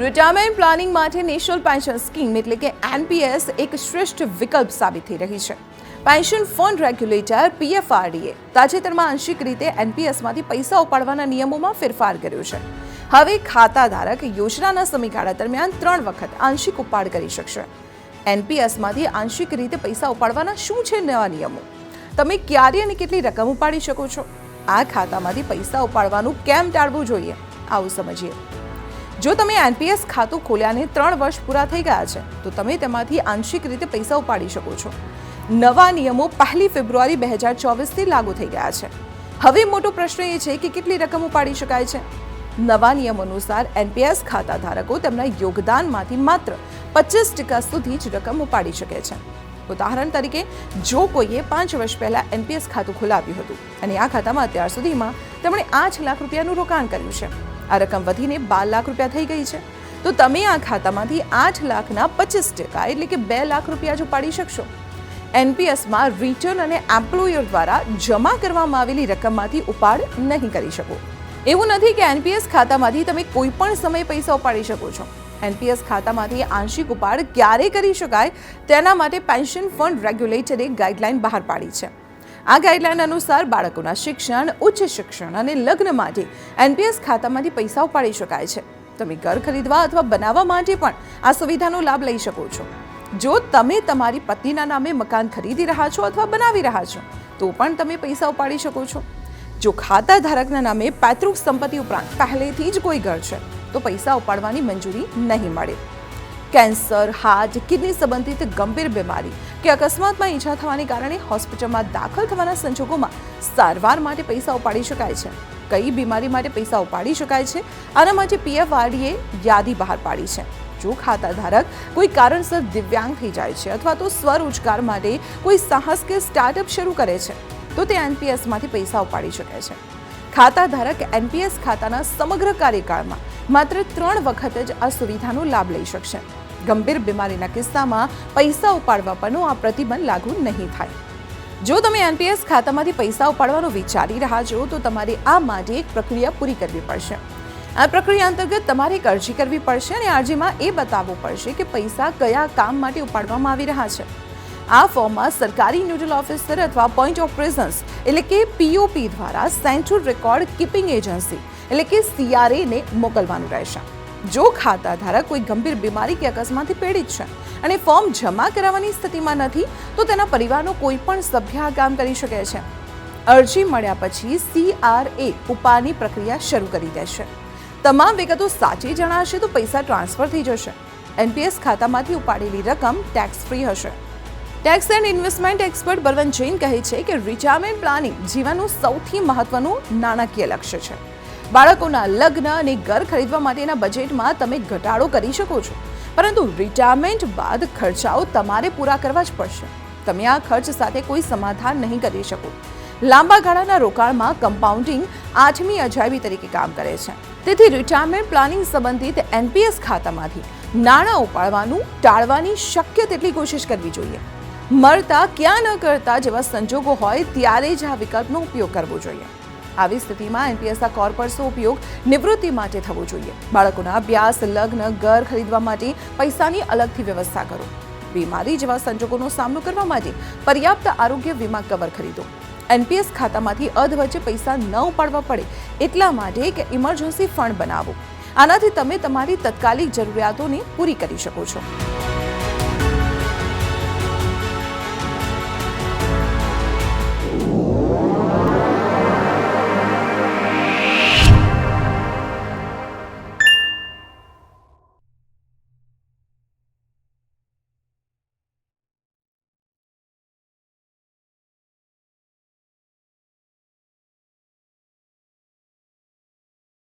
Retirement planning માટે national pension scheme એટલે કે એનપીએસ એક શ્રેષ્ઠ વિકલ્પ સાબિત થઈ રહી છે. પેન્શન ફંડ રેગ્યુલેટર પીએફઆરડીએ તાજેતરમાં આંશિક રીતે એનપીએસમાંથી પૈસા ઉપાડવાના નિયમોમાં ફેરફાર કર્યો છે. હવે ખાતાધારક યોજનાના સમયગાળા દરમિયાન ત્રણ વખત આંશિક ઉપાડ કરી શકશે. એનપીએસમાંથી આંશિક રીતે પૈસા ઉપાડવાના શું છે નવા નિયમો? તમે ક્યારે અને કેટલી રકમ ઉપાડી શકો છો? આ ખાતામાંથી પૈસા ઉપાડવાનું કેમ ટાળવું જોઈએ? આવું સમજીએ. જો તમે એનપીએસ ખાતું ખોલ્યાને ત્રણ વર્ષ પૂરા થઈ ગયા છે, તો તમે તેમાંથી આંશિક રીતે પૈસા ઉપાડી શકો છો. નવા નિયમો પહેલી ફેબ્રુઆરી બે હજાર ચોવીસથી લાગુ થઈ ગયા છે. હવે મોટો પ્રશ્ન એ છે કે કેટલી રકમ ઉપાડી શકાય છે? નવા નિયમ અનુસાર એનપીએસ ખાતા ધારકો તેમના યોગદાનમાંથી માત્ર પચીસ ટકા સુધી જ રકમ ઉપાડી શકે છે. ઉદાહરણ તરીકે, જો કોઈએ પાંચ વર્ષ પહેલા એનપીએસ ખાતું ખોલાવ્યું હતું અને આ ખાતામાં અત્યાર સુધીમાં તેમણે આઠ લાખ રૂપિયાનું રોકાણ કર્યું છે. આ રકમ વધીને બાર લાખ રૂપિયા થઈ ગઈ છે. તો તમે આ ખાતામાંથી આઠ લાખના પચીસ ટકા એટલે કે બે લાખ રૂપિયા જ ઉપાડી શકશો. એનપીએસમાં રિટર્ન અને એમ્પ્લોયર દ્વારા જમા કરવામાં આવેલી રકમમાંથી ઉપાડ નહીં કરી શકો. એવું નથી કે એનપીએસ ખાતામાંથી તમે કોઈ પણ સમયે પૈસા ઉપાડી શકો છો. એનપીએસ ખાતામાંથી આંશિક ઉપાડ ક્યારે કરી શકાય તેના માટે પેન્શન ફંડ રેગ્યુલેટરે ગાઈડલાઈન બહાર પાડી છે. આ ગાઈડલાઇન અનુસાર બાળકોના શિક્ષણ, ઉચ્ચ શિક્ષણ અને લગ્ન માટે એનપીએસ ખાતામાંથી પૈસા ઉપાડી શકાય છે. તમે ઘર ખરીદવા અથવા બનાવવા માટે પણ આ સુવિધાનો લાભ લઈ શકો છો. જો તમે તમારી પત્નીના નામે મકાન ખરીદી રહ્યા છો અથવા બનાવી રહ્યા છો, તો પણ તમે પૈસા ઉપાડી શકો છો. જો ખાતા ધારકના નામે પૈતૃક સંપત્તિ ઉપરાંત પહેલેથી જ કોઈ ઘર છે, તો પૈસા ઉપાડવાની મંજૂરી નહીં મળે. કેન્સર, હાર્ટ, કિડની સંબંધિત ગંભીર બીમારી કે અકસ્માતમાં ઈજા થવાને કારણે હોસ્પિટલમાં દાખલ થવાના સંજોગોમાં સારવાર માટે પૈસા ઉપાડી શકાય છે. કઈ બીમારી માટે પૈસા ઉપાડી શકાય છે? આના માટે પીએફઆરડીએ યાદી બહાર પાડી છે. જો ખાતા ધારક કોઈ કારણસર દિવ્યાંગ થઈ જાય છે અથવા તો સ્વરોજગાર માટે કોઈ સાહસ કે સ્ટાર્ટઅપ શરૂ કરે છે, તો તે એનપીએસમાંથી પૈસા ઉપાડી શકે છે. ખાતા ધારક એનપીએસ ખાતાના સમગ્ર કાર્યકાળમાં માત્ર ત્રણ વખત જ આ સુવિધાનો લાભ લઈ શકશે. ગંભીર બીમારીના કિસ્સામાં પૈસા ઉપાડવા પરનો આ પ્રતિબંધ લાગુ નહીં થાય. જો તમે એનપીએસ ખાતામાંથી પૈસા ઉપાડવાનું વિચારી રહ્યા છો, તો તમારે આ માટે એક પ્રક્રિયા પૂરી કરવી પડશે. આ પ્રક્રિયા અંતર્ગત તમારે એક અરજી કરવી પડશે અને અરજીમાં એ બતાવવું પડશે કે પૈસા કયા કામ માટે ઉપાડવામાં આવી રહ્યા છે. આ ફોર્મમાં સરકારી ન્યુડલ ઓફિસર અથવા પોઈન્ટ ઓફ પ્રેઝન્સ એટલે કે પીઓપી દ્વારા સેન્ટ્રલ રેકોર્ડ કીપિંગ એજન્સી એટલે કે સીઆરએને મોકલવાનું રહેશે. જો ખાતા ધારક કોઈ ગંભીર બીમારી કે અકસ્માતથી પીડિત છે અને ફોર્મ જમા કરાવવાની સ્થિતિમાં નથી, તો તેના પરિવારનો કોઈ પણ સભ્ય આ કામ કરી શકે છે. અરજી મળ્યા પછી સીઆરએ ઉપાડની પ્રક્રિયા શરૂ કરી દેશે. તમામ વિગતો સાચી જણાશે તો પૈસા ટ્રાન્સફર થઈ જશે. એનપીએસ ખાતામાંથી ઉપાડેલી રકમ ટેક્સ ફ્રી હશે. Tax and investment expert Balwant Jain કહે છે કે રિટાયરમેન્ટ પ્લાનિંગ જીવનનું સૌથી મહત્વનું નાણાકીય લક્ષ્ય છે. બાળકોના લગ્ન અને ઘર ખરીદવા માટેના બજેટમાં તમે ઘટાડો કરી શકો છો. પરંતુ રિટાયરમેન્ટ બાદ ખર્ચાઓ તમારે પૂરા કરવા જ પડશે. તમે આ ખર્ચ સાથે કોઈ સમાધાન નહીં કરી શકો. લાંબા ગાળાના રોકાણમાં કમ્પાઉન્ડિંગ આઠમી અજાયબી તરીકે કામ કરે છે. તેથી રિટાયરમેન્ટ પ્લાનિંગ સંબંધિત એનપીએસ ખાતામાંથી નાણાં ઉપાડવાનું, ટાળવાની શક્ય તેટલી કોશિશ કરવી જોઈએ. મળતા, ક્યાં ન કરતા જેવા સંજોગો હોય ત્યારે જ આ વિકલ્પનો ઉપયોગ કરવો જોઈએ. આવી સ્થિતિમાં એનપીએસના કોર્પસનો ઉપયોગ નિવૃત્તિ માટે થવો જોઈએ. બાળકોના અભ્યાસ, લગ્ન, ઘર ખરીદવા માટે પૈસાની અલગથી વ્યવસ્થા કરો. બીમારી જેવા સંજોગોનો સામનો કરવા માટે પર્યાપ્ત આરોગ્ય વીમા કવર ખરીદો. એનપીએસ ખાતામાંથી અધવચ્ચે પૈસા ન ઉપાડવા પડે એટલા માટે એક ઇમરજન્સી ફંડ બનાવો. આનાથી તમે તમારી તત્કાલિક જરૂરિયાતોને પૂરી કરી શકો છો.